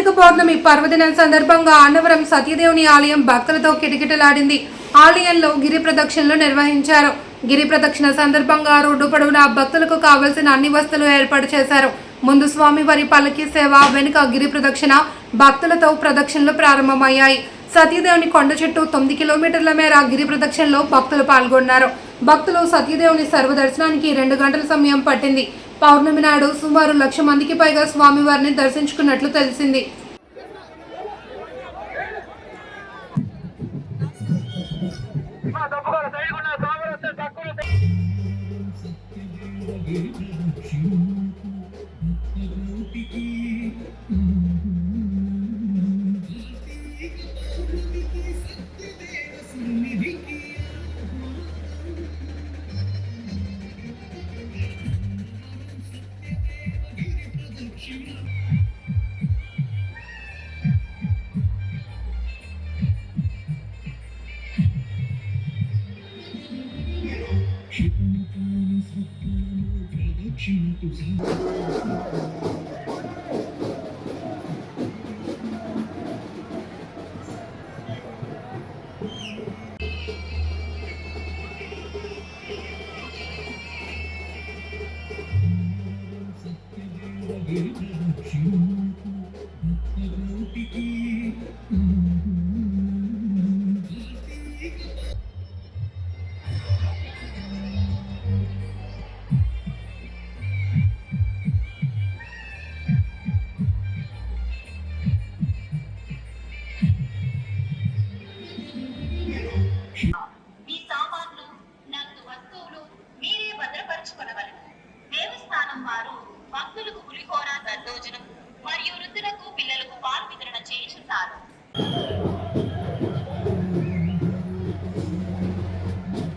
కార్తీక పౌర్ణమి పర్వదినం సందర్భంగా అన్నవరం సత్యదేవుని ఆలయం భక్తులతో కిటకిటలాడింది. ఆలయంలో గిరి ప్రదక్షిణలు నిర్వహించారు. గిరి ప్రదక్షిణ సందర్భంగా రోడ్డు పొడవునా భక్తులకు కావలసిన అన్ని వస్తువులు ఏర్పాటు చేశారు. ముందు స్వామివారి పల్లకి సేవ వెనుక గిరి ప్రదక్షిణ భక్తులతో ప్రదక్షిణలు ప్రారంభమయ్యాయి. సతీదేవుని కొండ చుట్టూ తొమ్మిది కిలోమీటర్ల మేర గిరి ప్రదక్షిణలో భక్తులు పాల్గొన్నారు. భక్తులు సతీదేవుని సర్వదర్శనానికి రెండు గంటల సమయం పట్టింది. పౌర్ణమి నాడు సుమారు లక్ష మందికి పైగా స్వామివారిని దర్శించుకున్నట్లు తెలిసింది. minutozinho. Thank you. భక్తులకు పులిహోర దద్దోజనం మరియు వృద్ధులకు పిల్లలకు పాలు వితరణ చేయించున్నారు